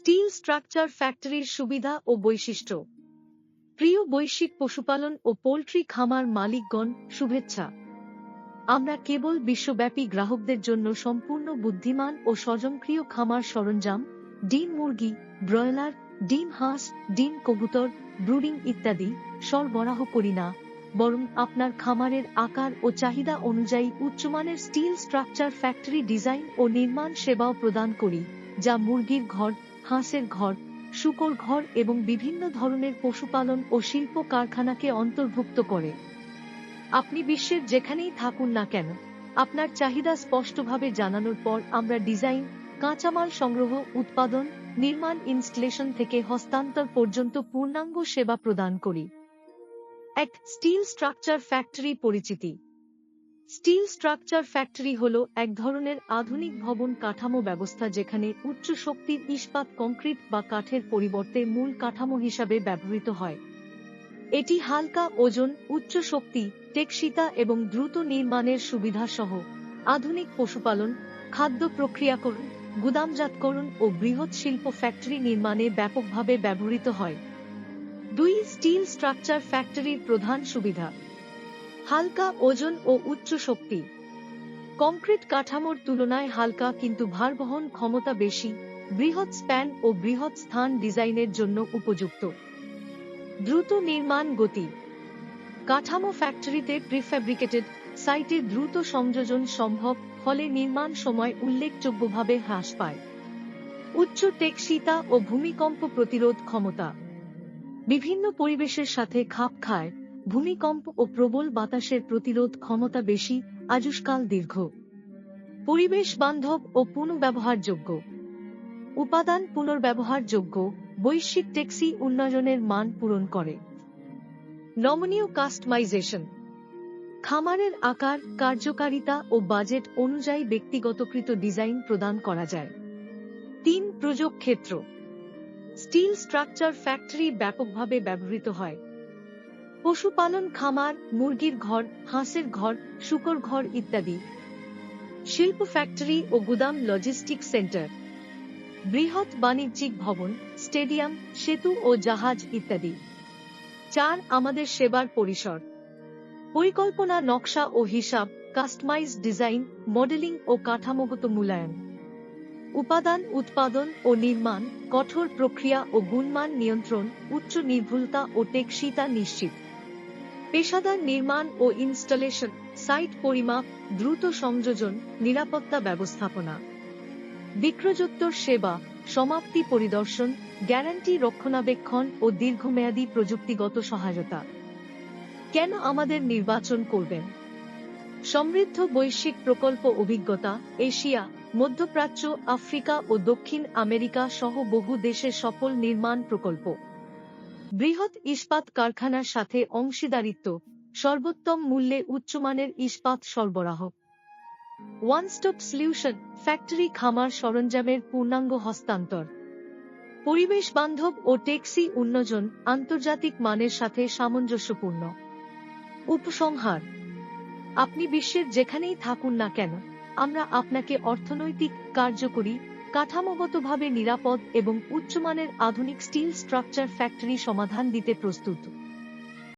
Still structure ফ্যাক্টরির সুবিধা ও বৈশিষ্ট্য। প্রিয় বৈশ্বিক পশুপালন ও পোল্ট্রি খামার মালিকগণ, শুভেচ্ছা। আমরা কেবল বিশ্বব্যাপী গ্রাহকদের জন্য সম্পূর্ণ বুদ্ধিমান ও স্বজনক্রিয় খামার সরঞ্জাম, ডিম মুরগি, ব্রয়লার, ডিম হাঁস, ডিম কবুতর, ব্রুডিং ইত্যাদি সরবরাহ করি না, বরং আপনার খামারের আকার ও চাহিদা অনুযায়ী উচ্চমানের স্টিল স্ট্রাকচার ফ্যাক্টরি ডিজাইন ও নির্মাণ সেবাও প্রদান করি, যা মুরগির ঘর হাঁসের ঘর, শুকর ঘর এবং বিভিন্ন ধরনের পশুপালন ও শিল্প কারখানাকে অন্তর্ভুক্ত করে। আপনি বিশ্বের যেখানেই থাকুন না কেন, আপনার চাহিদা স্পষ্টভাবে জানানোর পর আমরা ডিজাইন, কাঁচামাল সংগ্রহ, উৎপাদন, নির্মাণ ইনস্টলেশন থেকে হস্তান্তর পর্যন্ত পূর্ণাঙ্গ সেবা প্রদান করি। এক স্টিল স্ট্রাকচার ফ্যাক্টরি পরিচিতি। স্টিল স্ট্রাকচার ফ্যাক্টরি হল এক ধরনের আধুনিক ভবন কাঠামো ব্যবস্থা যেখানে উচ্চ শক্তির ইস্পাত কংক্রিট বা কাঠের পরিবর্তে মূল কাঠামো হিসাবে ব্যবহৃত হয়। এটি হালকা ওজন, উচ্চ শক্তি, টেকসিতা এবং দ্রুত নির্মাণের সুবিধা সহ আধুনিক পশুপালন, খাদ্য প্রক্রিয়াকরণ, গুদামজাতকরণ ও বৃহৎ শিল্প ফ্যাক্টরি নির্মাণে ব্যাপকভাবে ব্যবহৃত হয়। দুই স্টিল স্ট্রাকচার ফ্যাক্টরির প্রধান সুবিধা হালকা ওজন ও উচ্চ শক্তি। কংক্রিট কাঠামোর তুলনায় হালকা কিন্তু ভারবহন ক্ষমতা বেশি, বৃহৎ স্প্যান ও বৃহৎ স্থান ডিজাইনের জন্য উপযুক্ত। দ্রুত নির্মাণ গতি। কাঠামো ফ্যাক্টরিতে প্রিফ্যাব্রিকেটেড সাইটে দ্রুত সংযোজন সম্ভব, ফলে নির্মাণ সময় উল্লেখযোগ্যভাবে হ্রাস পায়। উচ্চ টেকসিতা ও ভূমিকম্প প্রতিরোধ ক্ষমতা। বিভিন্ন পরিবেশের সাথে খাপ খায় ভূমিকম্প ও প্রবল বাতাসের প্রতিরোধ ক্ষমতা বেশি, আজুষ্কাল দীর্ঘ। পরিবেশ বান্ধব ও পুনঃব্যবহারযোগ্য উপাদান পুনর্ব্যবহারযোগ্য, বৈশ্বিক ট্যাক্সি উন্নয়নের মান পূরণ করে। নমনীয় কাস্টমাইজেশন। খামারের আকার, কার্যকারিতা ও বাজেট অনুযায়ী ব্যক্তিগতকৃত ডিজাইন প্রদান করা যায়। তিন প্রযোগ ক্ষেত্র স্টিল স্ট্রাকচার ফ্যাক্টরি ব্যাপকভাবে ব্যবহৃত হয়। পশুপালন, খামার, মুরগির ঘর, হাঁসের ঘর, শুকর ঘর ইত্যাদি। শিল্প ফ্যাক্টরি ও গুদাম লজিস্টিক সেন্টার। বৃহৎ বাণিজ্যিক ভবন, স্টেডিয়াম, সেতু ও জাহাজ ইত্যাদি। চার, আমাদের সেবার পরিসর। পরিকল্পনা, নকশা ও হিসাব কাস্টমাইজ ডিজাইন মডেলিং ও কাঠামোগত মূল্যায়ন। উপাদান, উৎপাদন ও নির্মাণ, কঠোর প্রক্রিয়া ও গুণমান নিয়ন্ত্রণ, উচ্চ নির্ভুলতা ও টেকসিতা নিশ্চিত। পেশাদার নির্মাণ ও ইনস্টলেশন, সাইট পরিমাপ, দ্রুত সংযোজন, নিরাপত্তা ব্যবস্থাপনা। বিক্রয়োত্তর সেবা, সমাপ্তি পরিদর্শন, গ্যারান্টি রক্ষণাবেক্ষণ ও দীর্ঘমেয়াদী প্রযুক্তিগত সহায়তা। কেন আমাদের নির্বাচন করবেন? সমৃদ্ধ বৈশ্বিক প্রকল্প অভিজ্ঞতা, এশিয়া, মধ্যপ্রাচ্য, আফ্রিকা ও দক্ষিণ আমেরিকা সহ বহু দেশে সফল নির্মাণ প্রকল্প। বৃহৎ ইস্পাত কারখানার সাথে অংশীদারিত্ব, সর্বোত্তম মূল্যে উচ্চমানের ইস্পাত সরবরাহ। ওয়ান স্টপ সলিউশন ফ্যাক্টরি খামার সরঞ্জামের পূর্ণাঙ্গ হস্তান্তর। পরিবেশ বান্ধব ও টেক্সি উন্নয়ন আন্তর্জাতিক মানের সাথে সামঞ্জস্যপূর্ণ। উপসংহার, আপনি বিশ্বের যেখানেই থাকুন না কেন, আমরা আপনাকে অর্থনৈতিক কার্যকরী কাঠামোগতভাবে নিরাপদ এবং উচ্চমানের আধুনিক স্টিল স্ট্রাকচার ফ্যাক্টরি সমাধান দিতে প্রস্তুত।